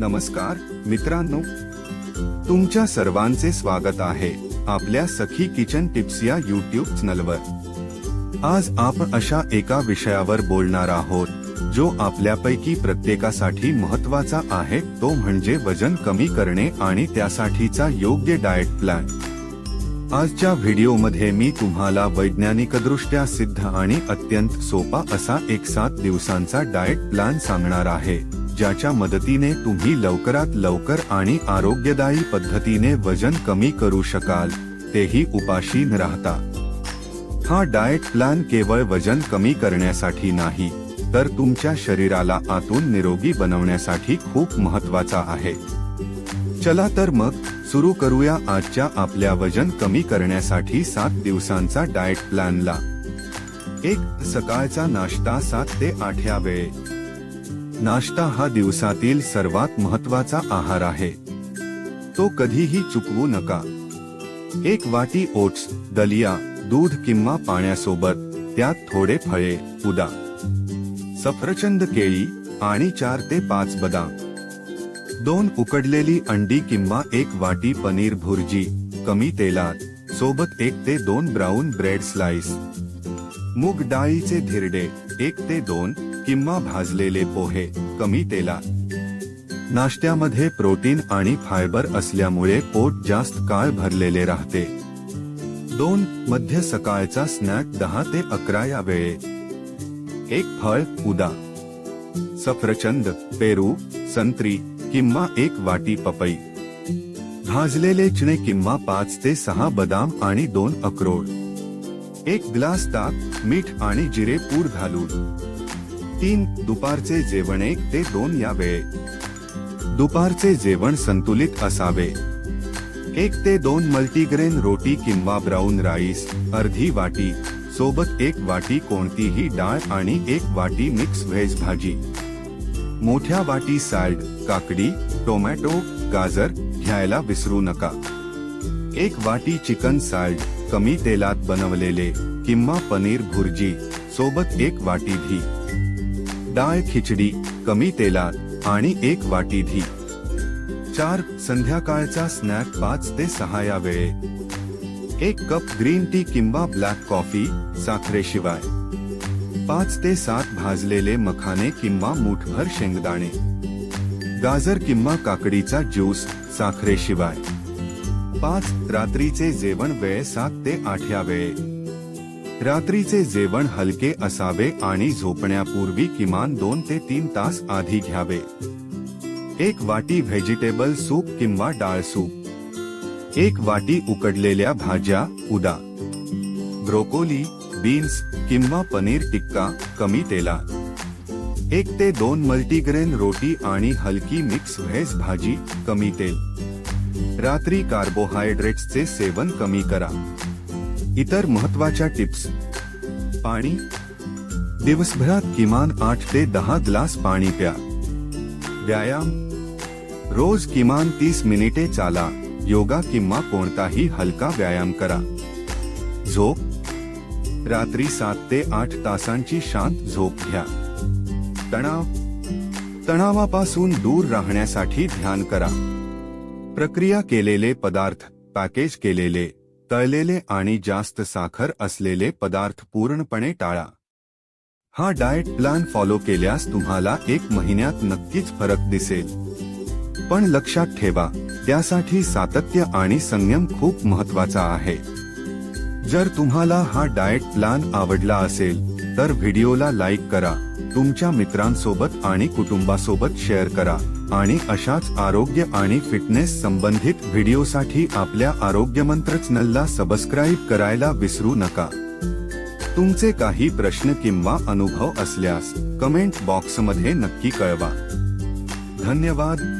नमस्कार मित्रांनो. तुमच्या सर्वांचे स्वागत आहे आपल्या सखी किचन टिप्स या युट्यूब चॅनलवर. आज आपण अशा एका विषयावर बोलणार आहोत जो आपल्यापैकी प्रत्येकासाठी महत्त्वाचा आहे तो म्हणजे वजन कमी करणे आणि त्यासाठीचा योग्य डाएट प्लॅन आजच्या व्हिडिओमध्ये मी तुम्हाला वैज्ञानिकदृष्ट्या सिद्ध आणि अत्यंत सोपा असा एक सात दिवसांचा डाएट प्लॅन सांगणार आहे. ज्याच्या मदतीने तुम्ही लवकरात लवकर आणि आरोग्यदायी पद्धतीने वजन कमी करू शकाल तेही उपाशी न राहता. हा डाएट प्लॅन केवळ वजन कमी करण्यासाठी नाही तर तुमच्या शरीराला आतून निरोगी बनवण्यासाठी खूप महत्त्वाचा आहे. चला तर मग सुरू करूया आजच्या आपल्या वजन कमी करण्यासाठी सात दिवसांचा डाएट प्लॅनला. एक सकाळचा नाश्ता सात ते आठ या वेळे. नाश्ता हा दिवसातील सर्वात महत्त्वाचा आहार आहे. तो कधीही चुकवू नका. एक वाटी ओट्स दलिया दूध किंवा पाण्यासोबत त्यात थोडे फळे उदा. सफरचंद केळी आणि चार ते पाच बदाम. दोन उकडलेली अंडी किंवा एक वाटी पनीर भुर्जी कमी तेलात सोबत एक ते दोन ब्राऊन ब्रेड स्लाइस. मूग डाळीचे धिरडे एक ते दोन किंवा भाजलेले पोहे कमी तेलात. नाश्त्यामध्ये प्रोटीन आणि फायबर असल्यामुळे पोट जास्त काळ भरलेले राहते. दोन मध्य सकाळचा स्नॅक दहा ते अकरा या वेळे. एक फळ उदा. सफरचंद पेरू संत्री किंवा एक वाटी पपई. भाजलेले चणे किंवा पाच ते सहा बदाम आणि दोन अक्रोड. एक ग्लास ताक मीठ आणि जिरे पूड घालून. तीन दुपारचे जेवण एक ते दोन या वेळे दुपारचे जेवण संतुलित असावे. एक ते दोन मल्टीग्रेन रोटी किंवा ब्राऊन राईस अर्धी वाटी सोबत एक वाटी कोणतीही डाळ आणि एक वाटी मिक्स व्हेज भाजी. मोठ्या वाटी सॅल्ड काकडी टोमॅटो गाजर घ्यायला विसरू नका. एक वाटी चिकन सॅल्ड कमी तेलात बनवलेले किंवा पनीर भुर्जी सोबत एक वाटी धी डाळ खिचडी कमी तेलात आणि एक वाटी धी चार संध्याकाळचा स्नॅक पाच ते सहा या वेळे एक कप ग्रीन टी किंवा ब्लॅक कॉफी साखरेशिवाय. पाच ते सात भाजलेले मखाने किंवा मुठभर शेंगदाणे. गाजर किंवा काकडीचा ज्यूस साखरेशिवाय. पाच रात्रीचे जेवण वेळ सात ते आठ यावे. रात्रीचे जेवण हलके असावे आणि झोपण्यापूर्वी किमान दोन ते तीन तास आधी घ्यावे. एक वाटी व्हेजिटेबल सूप किंवा डाळ सूप. एक वाटी उकडलेल्या भाज्या उदा. ब्रोकोली बीन्स किंवा पनीर टिक्का कमी तेला एक ते दोन मल्टीग्रेन रोटी आणि हलकी मिक्स व्हेज भाजी कमी तेल. रात्री कार्बोहायड्रेट्सचे सेवन कमी करा. इतर महत्त्वाच्या टिप्स. पाणी. दिवसभरात किमान आठ ते दहा ग्लास पाणी प्या. व्यायाम. रोज किमान तीस मिनिटे चाला. योगा किंवा कोणताही हलका व्यायाम करा. झोप. रात्री सात ते आठ तासांची शांत झोप घ्या. तणाव. तणावापासून दूर राहण्यासाठी ध्यान करा. प्रक्रिया केलेले पदार्थ पॅकेज केलेले तळलेले आणि जास्त साखर असलेले पदार्थ पूर्णपणे टाळा. हा डाएट प्लॅन फॉलो केल्यास तुम्हाला एक महिन्यात नक्कीच फरक दिसेल. पण लक्षात ठेवा त्यासाठी सातत्य आणि संयम खूप महत्त्वाचा आहे. जर तुम्हाला हा डाएट प्लॅन आवडला असेल तर व्हिडिओला लाईक करा तुमच्या मित्रांसोबत आणि कुटुंबासोबत शेअर करा. आणि अशाच आरोग्य आणि फिटनेस संबंधित व्हिडिओसाठी आपल्या आरोग्यमंत्र चॅनलला सबस्क्राईब करायला विसरू नका. तुमचे काही प्रश्न किंवा अनुभव असल्यास कमेंट बॉक्समध्ये नक्की कळवा. धन्यवाद.